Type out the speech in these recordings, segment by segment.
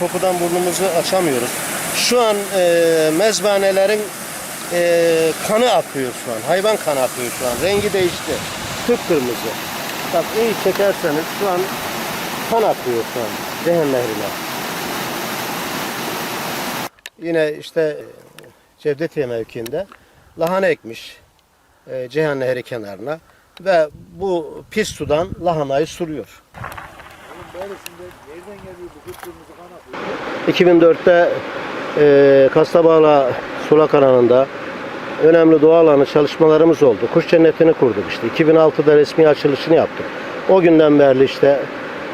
kokudan burnumuzu açamıyoruz. Şu an e, mezbanelerin e, kanı akıyor şu an. Hayvan kanı akıyor şu an. Rengi değişti. Kıpkırmızı. Bak iyi çekerseniz şu an kan akıyor şu an. Ceyhan Nehri'ne. Yine işte e, Cevdetiye mevkiinde lahana ekmiş. E, Ceyhan Nehri kenarına. Ve bu pis sudan lahanayı suluyor. 2004'te e, Kastabağla Sulak alanında önemli doğa alanı çalışmalarımız oldu. Kuş cennetini kurduk işte. 2006'da resmi açılışını yaptık. O günden beri işte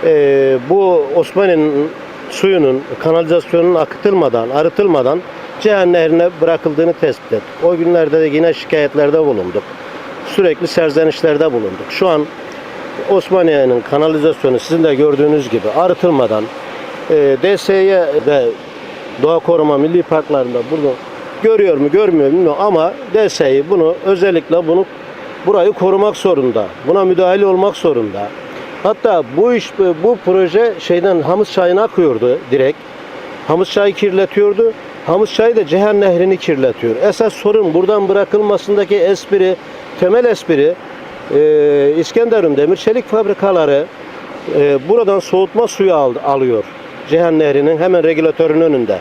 e, bu Osman'ın suyunun kanalizasyonun akıtılmadan, arıtılmadan Ceyhan Nehri'ne bırakıldığını tespit ettik. O günlerde de yine şikayetlerde bulunduk. Sürekli serzenişlerde bulunduk. Şu an Osmaniye'nin kanalizasyonu sizin de gördüğünüz gibi arıtılmadan e, DS'ye ve Doğa Koruma Milli Parklarında bunu görüyor mu görmüyor mu ama DS'yi bunu özellikle bunu burayı korumak zorunda. Buna müdahale olmak zorunda. Hatta bu iş bu proje şeyden Hamız çayına akıyordu direkt. Hamız çayı kirletiyordu. Hamız çayı da Ceyhan Nehri'ni kirletiyor. Esas sorun buradan bırakılmasındaki espri, temel espri e, İskenderun demir çelik fabrikaları e, buradan soğutma suyu al- alıyor. Ceyhan Nehri'nin hemen regülatörün önünde.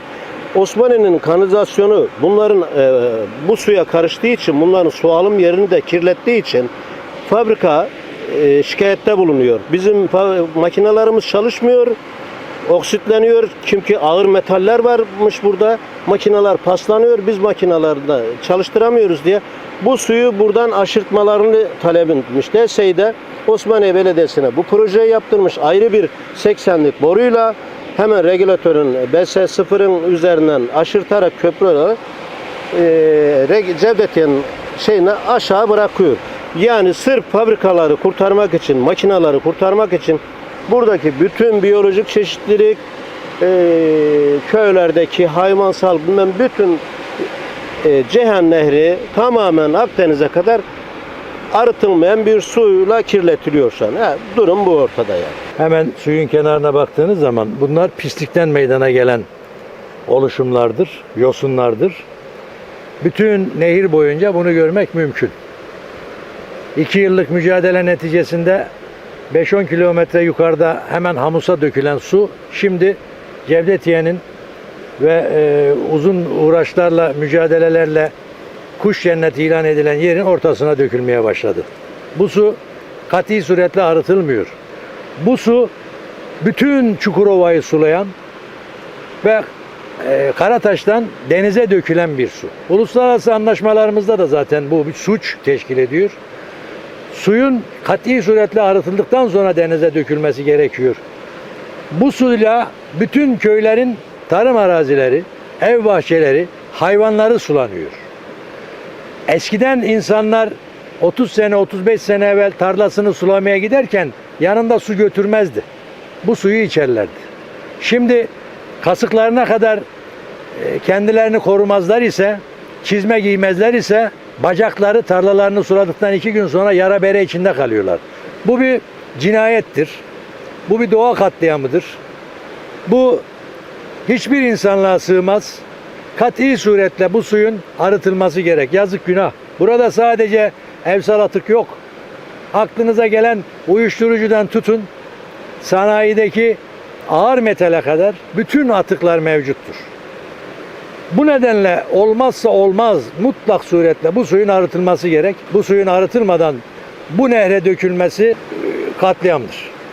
Osmaniye'nin kanalizasyonu bunların e, bu suya karıştığı için bunların su alım yerini de kirlettiği için fabrika e, şikayette bulunuyor. Bizim makinelerimiz çalışmıyor oksitleniyor. Çünkü ağır metaller varmış burada. Makineler paslanıyor. Biz makinelerde çalıştıramıyoruz diye bu suyu buradan aşırtmalarını talep etmiş. DSİ de Osmaniye Belediyesi'ne bu projeyi yaptırmış. Ayrı bir 80'lik boruyla hemen regülatörün BS0'ın üzerinden aşırtarak köprü olarak e, Cevdetiye'nin şeyine aşağı bırakıyor. Yani sırf fabrikaları kurtarmak için, makinaları kurtarmak için buradaki bütün biyolojik çeşitlilik, e, köylerdeki hayvansal bilmem bütün e, Ceyhan Nehri tamamen Akdeniz'e kadar arıtılmayan bir suyla kirletiliyor şu an. Ha, durum bu ortada yani. Hemen suyun kenarına baktığınız zaman bunlar pislikten meydana gelen oluşumlardır, yosunlardır. Bütün nehir boyunca bunu görmek mümkün. İki yıllık mücadele neticesinde 5-10 kilometre yukarıda hemen Hamus'a dökülen su şimdi Cevdetiye'nin ve e, uzun uğraşlarla, mücadelelerle kuş cenneti ilan edilen yerin ortasına dökülmeye başladı. Bu su kati suretle arıtılmıyor. Bu su bütün Çukurova'yı sulayan ve e, Karataş'tan denize dökülen bir su. Uluslararası anlaşmalarımızda da zaten bu bir suç teşkil ediyor. Suyun kat'i suretle arıtıldıktan sonra denize dökülmesi gerekiyor. Bu suyla bütün köylerin tarım arazileri, ev bahçeleri, hayvanları sulanıyor. Eskiden insanlar 30 sene 35 sene evvel tarlasını sulamaya giderken yanında su götürmezdi. Bu suyu içerlerdi. Şimdi kasıklarına kadar e, kendilerini korumazlar ise, çizme giymezler ise bacakları tarlalarını suladıktan iki gün sonra yara bere içinde kalıyorlar. Bu bir cinayettir. Bu bir doğa katliamıdır. Bu hiçbir insanlığa sığmaz. Kat'i suretle bu suyun arıtılması gerek. Yazık günah. Burada sadece evsal atık yok. Aklınıza gelen uyuşturucudan tutun sanayideki ağır metale kadar bütün atıklar mevcuttur. Bu nedenle olmazsa olmaz mutlak suretle bu suyun arıtılması gerek. Bu suyun arıtılmadan bu nehre dökülmesi e, katliamdır.